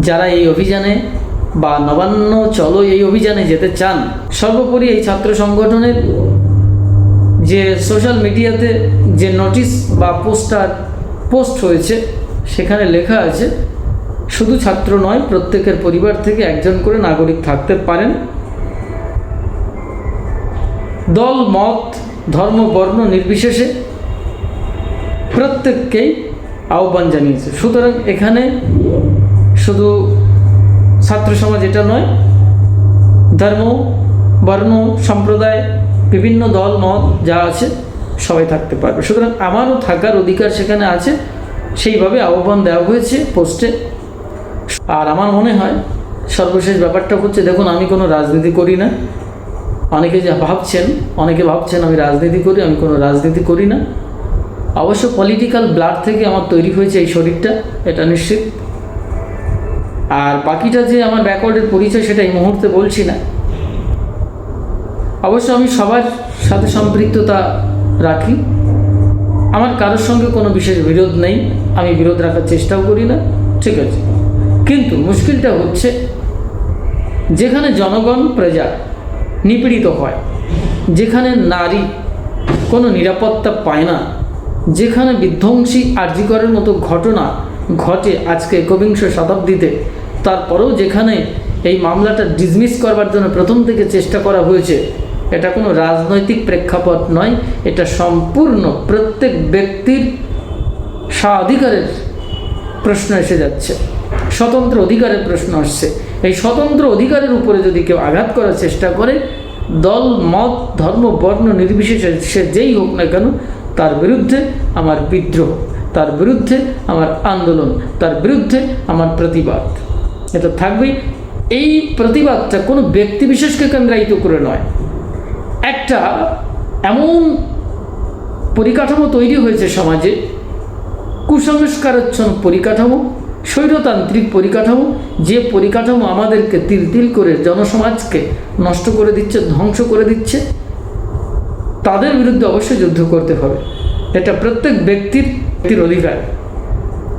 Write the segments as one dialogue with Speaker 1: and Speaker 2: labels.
Speaker 1: যারা এই অভিযানে বা নবান্ন চলো এই অভিযানে যেতে চান, সর্বোপরি এই ছাত্র সংগঠনের যে সোশ্যাল মিডিয়াতে যে নোটিশ বা পোস্টার পোস্ট হয়েছে, সেখানে লেখা আছে, শুধু ছাত্র নয়, প্রত্যেকের পরিবার থেকে একজন করে নাগরিক থাকতে পারেন। দল, মত, ধর্ম, বর্ণ নির্বিশেষে প্রত্যেককেই আহ্বান জানিয়েছে। সুতরাং এখানে শুধু ছাত্র সমাজ এটা নয়, ধর্ম, বর্ণ, সম্প্রদায়, বিভিন্ন দল, মত যা আছে, সবাই থাকতে পারবে। সুতরাং আমারও থাকার অধিকার সেখানে আছে, সেইভাবে আহ্বান দেওয়া হয়েছে পোস্টে। আর আমার মনে হয় সর্বশেষ ব্যাপারটা হচ্ছে, দেখুন, আমি কোনো রাজনীতি করি না। অনেকে যা ভাবছেন, অনেকে ভাবছেন আমি রাজনীতি করি, আমি কোনো রাজনীতি করি না। অবশ্য পলিটিক্যাল ব্লাড থেকে আমার তৈরি হয়েছে এই শরীরটা, এটা নিশ্চিত। আর বাকিটা যে আমার ব্যাকওয়ার্ডের পরিচয় সেটা এই মুহূর্তে বলছি না। অবশ্য আমি সবার সাথে সম্পৃক্ততা রাখি। আমার কারোর সঙ্গে কোনো বিশেষ বিরোধ নেই। আমি বিরোধ রাখার চেষ্টাও করি না, ঠিক আছে। কিন্তু মুশকিলটা হচ্ছে, যেখানে জনগণ, প্রজা নিপীড়িত হয়, যেখানে নারী কোনো নিরাপত্তা পায় না, যেখানে বিধ্বংসী আর্যিকরের মতো ঘটনা ঘটে আজকে একবিংশ শতাব্দীতে। তারপরেও যেখানে এই মামলাটা ডিসমিস করবার জন্য প্রথম থেকে চেষ্টা করা হয়েছে, এটা কোনো রাজনৈতিক প্রেক্ষাপট নয়, এটা সম্পূর্ণ প্রত্যেক ব্যক্তির স্বাধিকারের প্রশ্ন এসে যাচ্ছে। স্বতন্ত্র অধিকারের প্রশ্ন আসছে। এই স্বতন্ত্র অধিকারের উপরে যদি কেউ আঘাত করার চেষ্টা করে, দল, মত, ধর্ম, বর্ণ, নির্বিশেষে সে যেই হোক না কেন, তার বিরুদ্ধে আমার বিদ্রোহ। তার বিরুদ্ধে আমার আন্দোলন, তার বিরুদ্ধে আমার প্রতিবাদ। এটা থাকবেই। এই প্রতিবাদটা কোনো ব্যক্তি বিশেষকে কেন্দ্রায়িত করে নয়। একটা এমন পরিকাঠামো তৈরি হয়েছে সমাজে, কুসংস্কারচ্ছন্ন পরিকাঠামো, স্বৈরতান্ত্রিক পরিকাঠামো, যে পরিকাঠামো আমাদেরকে তিল তিল করে জনসমাজকে নষ্ট করে দিচ্ছে, ধ্বংস করে দিচ্ছে, তাদের বিরুদ্ধে অবশ্যই যুদ্ধ করতে হবে। এটা প্রত্যেক ব্যক্তির ব্যক্তির অধিকার।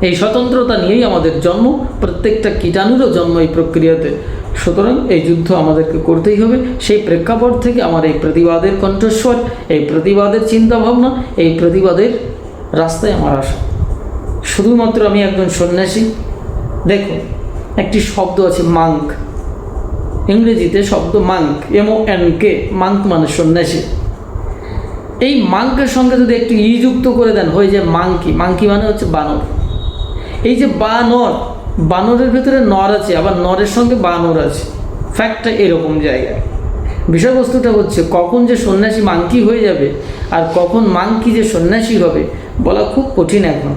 Speaker 1: এই স্বতন্ত্রতা নিয়েই আমাদের জন্ম, প্রত্যেকটা কীটাণুরও জন্ম এই প্রক্রিয়াতে। সুতরাং এই যুদ্ধ আমাদেরকে করতেই হবে। সেই প্রেক্ষাপট থেকে আমার এই প্রতিবাদের কণ্ঠস্বর, এই প্রতিবাদের চিন্তাভাবনা, এই প্রতিবাদের রাস্তায় আমার আসা। শুধুমাত্র আমি একজন সন্ন্যাসী। দেখুন একটি শব্দ আছে মাঙ্ক। ইংরেজিতে শব্দ monk M O N K monk মানে সন্ন্যাসী। এই মাঙ্কের সঙ্গে যদি একটু ই যুক্ত করে দেন, হয়ে যায় মাংকি। মাংকি মানে হচ্ছে বানর। এই যে বানর, বানরের ভেতরে নর আছে, আবার নরের সঙ্গে বানর আছে। ফ্যাক্টটা এরকম জায়গায়। বিষয়বস্তুটা হচ্ছে, কখন যে সন্ন্যাসী মাংকি হয়ে যাবে আর কখন মাংকি যে সন্ন্যাসী হবে, বলা খুব কঠিন এখন।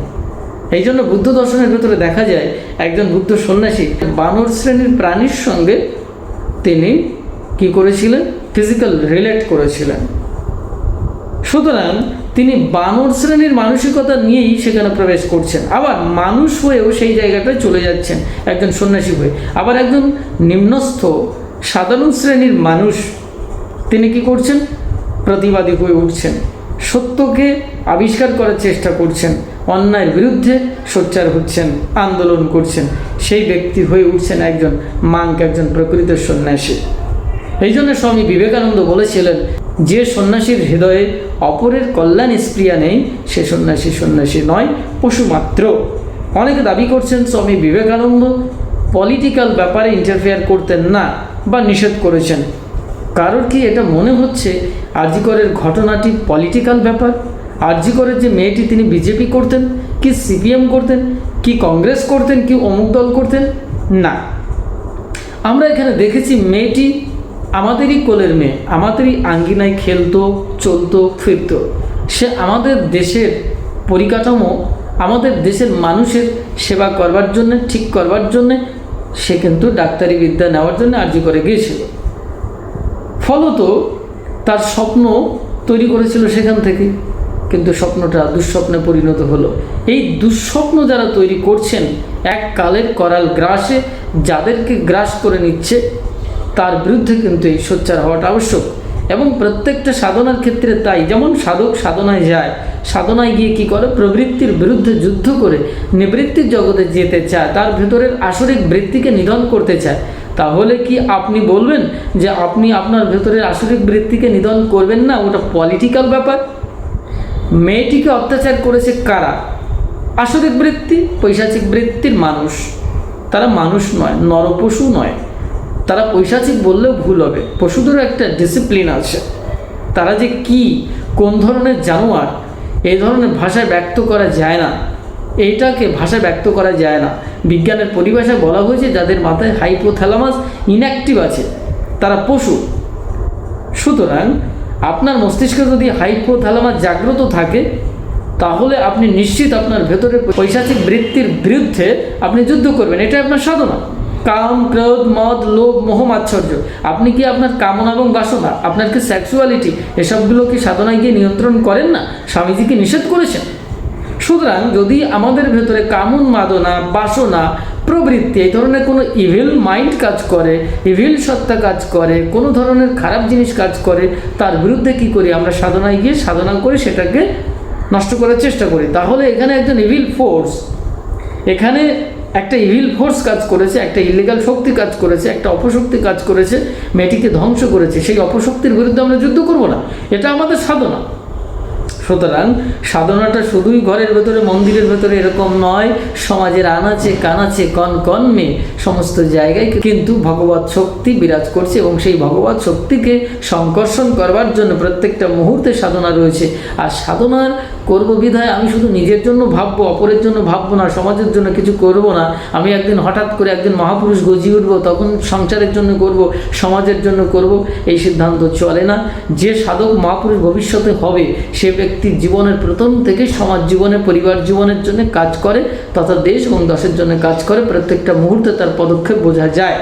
Speaker 1: এই জন্য বুদ্ধ দর্শনের ভেতরে দেখা যায়, একজন বুদ্ধ সন্ন্যাসী, বানর শ্রেণির প্রাণীর সঙ্গে তিনি কি করেছিলেন? ফিজিক্যাল রিলেট করেছিলেন। সুতরাং তিনি বানর শ্রেণির মানসিকতা নিয়েই সেখানে প্রবেশ করছেন। আবার মানুষ হয়েও সেই জায়গাটায় চলে যাচ্ছেন একজন সন্ন্যাসী হয়ে। আবার একজন নিম্নস্থ, সাধারণ শ্রেণির মানুষ তিনি কি করছেন? প্রতিবাদী হয়ে উঠছেন। সত্যকে আবিষ্কার করার চেষ্টা করছেন। অন্যায়ের বিরুদ্ধে সোচ্চার হচ্ছেন, আন্দোলন করছেন। সেই ব্যক্তি হয়ে উঠছেন একজন মাঙ্ক, একজন প্রকৃত সন্ন্যাসী। এই জন্য স্বামী বিবেকানন্দ বলেছিলেন, যে সন্ন্যাসীর হৃদয়ে অপরের কল্যাণ স্প্রিয়া নেই, সে সন্ন্যাসী সন্ন্যাসী নয়, পশু মাত্র। অনেকে দাবি করছেন স্বামী বিবেকানন্দ পলিটিক্যাল ব্যাপারে ইন্টারফেয়ার করতেন না বা নিষেধ করেছেন। কারোর কি এটা মনে হচ্ছে আরজিকরের ঘটনাটি পলিটিক্যাল ব্যাপার? আরজিকরের যে মেয়েটি তিনি বিজেপি করতেন, কি সিপিএম করতেন, কি কংগ্রেস করতেন, কি অমুক দল করতেন? না। আমরা এখানে দেখেছি মেয়েটি আমাদেরই কোলের মেয়ে, আমাদেরই আঙ্গিনায় খেলতো, চলতো, ফিরতো। সে আমাদের দেশের পরিকাঠামো, আমাদের দেশের মানুষের সেবা করবার জন্য, ঠিক করবার জন্যে, সে কিন্তু ডাক্তারি বিদ্যা নেওয়ার জন্য আর্জি করে গিয়েছিল। ফলত তার স্বপ্ন তৈরি করেছিল সেখান থেকে, কিন্তু স্বপ্নটা দুঃস্বপ্নে পরিণত হলো। এই দুঃস্বপ্ন যারা তৈরি করছেন এক কালের করাল গ্রাসে যাদেরকে গ্রাস করে নিচ্ছে তার বিরুদ্ধে কিন্তু এই সোচ্চার হওয়াটা আবশ্যক। এবং প্রত্যেকটা সাধনার ক্ষেত্রে তাই। যেমন সাধক সাধনায় যায়, সাধনায় গিয়ে কি করে? প্রবৃত্তির বিরুদ্ধে যুদ্ধ করে নিবৃত্তির জগতে যেতে চায়, তার ভেতরের আসরিক বৃত্তিকে নিধন করতে চায়। তাহলে কি আপনি বলবেন যে আপনি আপনার ভেতরের আসরিক বৃত্তিকে নিধন করবেন না? ওটা পলিটিক্যাল ব্যাপার। মেয়েটিকে অত্যাচার করেছে কারা? আসরিক বৃত্তি, পৈশাচিক বৃত্তির মানুষ। তারা মানুষ নয়, নরপশু নয়। তারা পৈশাচিক বললেও ভুল হবে। পশুদেরও একটা ডিসিপ্লিন আছে। তারা যে কি, কোন ধরনের জানোয়ার, এই ধরনের ভাষায় ব্যক্ত করা যায় না। এইটাকে ভাষায় ব্যক্ত করা যায় না। বিজ্ঞানের পরিভাষায় বলা হয়েছে, যাদের মাথায় হাইপোথ্যালামাস ইনঅ্যাক্টিভ আছে, তারা পশু। সুতরাং আপনার মস্তিষ্কে যদি হাইপোথ্যালামাস জাগ্রত থাকে, তাহলে আপনি নিশ্চিত আপনার ভেতরে পৈশাচিক বৃত্তির বিরুদ্ধে আপনি যুদ্ধ করবেন। এটা আপনার সাধনা। কাম, ক্রোধ, মদ, লোভ, মোহ মাৎসর্য আপনি কি আপনার কামনা এবং বাসনা, আপনার কি সেক্সুয়ালিটি এসবগুলো কি সাধনায় গিয়ে নিয়ন্ত্রণ করেন না? স্বামীজিকে নিষেধ করেছেন? সুতরাং যদি আমাদের ভেতরে কামন, মাদনা, বাসনা, প্রবৃত্তি, এই ধরনের কোনো ইভিল মাইন্ড কাজ করে ইভিল সত্তা কাজ করে, কোনো ধরনের খারাপ জিনিস কাজ করে, তার বিরুদ্ধে কি করি? আমরা সাধনায় গিয়ে সাধনা করে সেটাকে নষ্ট করার চেষ্টা করি। তাহলে এখানে একজন ইভিল ফোর্স এখানে একটা ইভিল ফোর্স কাজ করেছে, একটা ইলিগাল শক্তি কাজ করেছে, একটা অপশক্তি কাজ করেছে, মেয়েটিকে ধ্বংস করেছে। সেই অপশক্তির বিরুদ্ধে আমরা যুদ্ধ করব না। এটা আমাদের সাধনা। সুতরাং সাধনাটা শুধুই ঘরের ভেতরে, মন্দিরের ভেতরে এরকম নয়। সমাজের আনাচে, কানাচে, কন কন্মে সমস্ত জায়গায় কিন্তু ভগবত শক্তি বিরাজ করছে এবং সেই ভগবত শক্তিকে সংকর্ষণ করবার জন্য প্রত্যেকটা মুহূর্তে সাধনা রয়েছে। আর সাধনার করব বিধায় আমি শুধু নিজের জন্য ভাববো, অপরের জন্য ভাববো না, সমাজের জন্য কিছু করব না। আমি একদিন হঠাৎ করে একদিন মহাপুরুষ গজিয়ে উঠবো, তখন সংসারের জন্য করব, সমাজের জন্য করব, এই সিদ্ধান্ত চলে না। যে সাধক মহাপুরুষ ভবিষ্যতে হবে, সে ব্যক্তির জীবনের প্রথম থেকে সমাজ জীবনে, পরিবার জীবনের জন্য কাজ করে, তথা দেশ এবং দশের জন্য কাজ করে, প্রত্যেকটা মুহূর্তে তার পদক্ষেপ বোঝা যায়।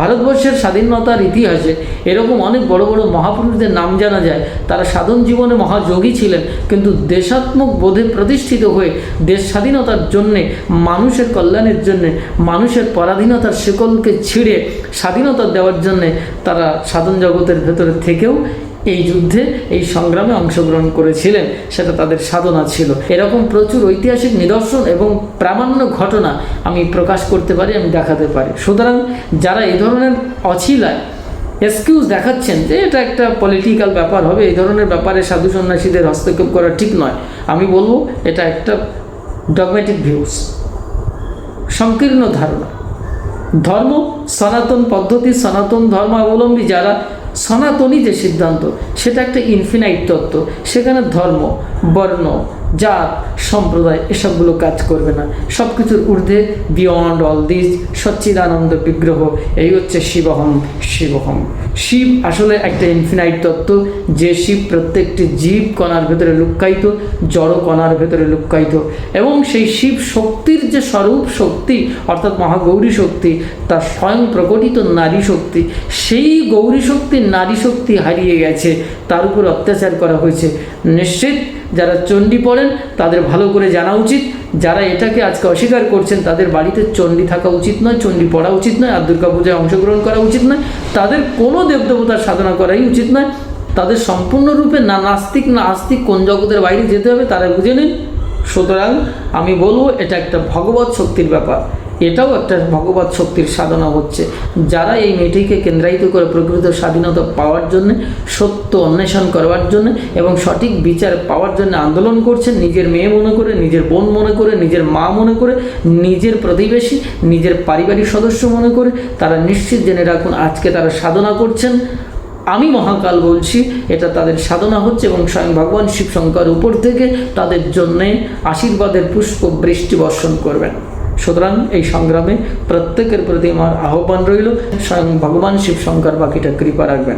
Speaker 1: ভারতবর্ষের স্বাধীনতার ইতিহাসে এরকম অনেক বড় বড় মহাপুরুষদের নাম জানা যায়। তারা সাধন জীবনে মহাযোগী ছিলেন, কিন্তু দেশাত্মক বোধে প্রতিষ্ঠিত হয়ে দেশ স্বাধীনতার জন্যে, মানুষের কল্যাণের জন্যে, মানুষের পরাধীনতার শিকলকে ছিঁড়ে স্বাধীনতা দেওয়ার জন্যে তারা সাধন জগতের ভেতরে থেকেও এই যুদ্ধে এই সংগ্রামে অংশগ্রহণ করেছিলেন, সেটা তাদের সাধনা ছিল। এরকম প্রচুর ঐতিহাসিক নিদর্শন এবং প্রামাণ্য ঘটনা আমি প্রকাশ করতে পারি, আমি দেখাতে পারি। সুতরাং যারা এই ধরনের অছিলায় এক্সকিউজ দেখাচ্ছেন যে এটা একটা পলিটিক্যাল ব্যাপার হবে, এই ধরনের ব্যাপারে সাধু সন্ন্যাসীদের হস্তক্ষেপ করা ঠিক নয়। আমি বলব, এটা একটা ডগমেটিক ভিউস সংকীর্ণ ধারণা। ধর্ম, সনাতন পদ্ধতি, সনাতন ধর্মাবলম্বী যারা সনাতনী যে সিদ্ধান্ত সেটা একটা ইনফিনাইট তত্ত্ব সেখানে ধর্ম বর্ণ জাত, সম্প্রদায়, এসবগুলো কাজ করবে না। সব কিছুর ঊর্ধ্বে বিয়ন্ড অল দিস সচ্চিদানন্দ বিগ্রহ, এই হচ্ছে শিবহম শিবহম। শিব আসলে একটা ইনফিনাইট তত্ত্ব, যে শিব প্রত্যেকটি জীব কণার ভেতরে লুক্কায়িত, জড় কণার ভেতরে লুক্কায়িত। এবং সেই শিব শক্তির যে স্বরূপ শক্তি, অর্থাৎ মহাগৌরী শক্তি, তার স্বয়ং প্রকটিত নারী শক্তি, সেই গৌরী শক্তি নারী শক্তি হারিয়ে গেছে। তার উপর অত্যাচার করা হয়েছে। নিশ্চিত যারা চণ্ডী পড়েন, তাদের ভালো করে জানা উচিত। যারা এটাকে আজকে অস্বীকার করছেন, তাদের বাড়িতে চণ্ডী থাকা উচিত নয়, চণ্ডী পড়া উচিত নয়, আর দুর্গাপূজায় অংশগ্রহণ করা উচিত নয়। তাদের কোনো দেবদেবতার সাধনা করাই উচিত নয়। তাদের সম্পূর্ণরূপে না নাস্তিক, না আস্তিক কোন জগতের বাইরে যেতে হবে, তারা বুঝে নিন। সুতরাং আমি বলব, এটা একটা ভগবত শক্তির ব্যাপার। এটাও একটা ভগবত শক্তির সাধনা হচ্ছে। যারা এই মেয়েটিকে কেন্দ্রায়িত করে প্রকৃত স্বাধীনতা পাওয়ার জন্য, সত্য অন্বেষণ করবার জন্য এবং সঠিক বিচার পাওয়ার জন্য আন্দোলন করছেন নিজের মেয়ে মনে করে, নিজের বোন মনে করে, নিজের মা মনে করে, নিজের প্রতিবেশী, নিজের পারিবারিক সদস্য মনে করে, তারা নিশ্চিত জেনে রাখুন আজকে তারা সাধনা করছেন। আমি মহাকাল বলছি, এটা তাদের সাধনা হচ্ছে এবং স্বয়ং ভগবান শিব শঙ্কর উপর থেকে তাদের জন্যে আশীর্বাদের পুষ্প বৃষ্টি বর্ষণ করবেন। সুতরাং এই সংগ্রামে প্রত্যেকের প্রতি আমার আহ্বান রইল। স্বয়ং ভগবান শিব শঙ্কর বাকিটা কৃপা রাখবেন।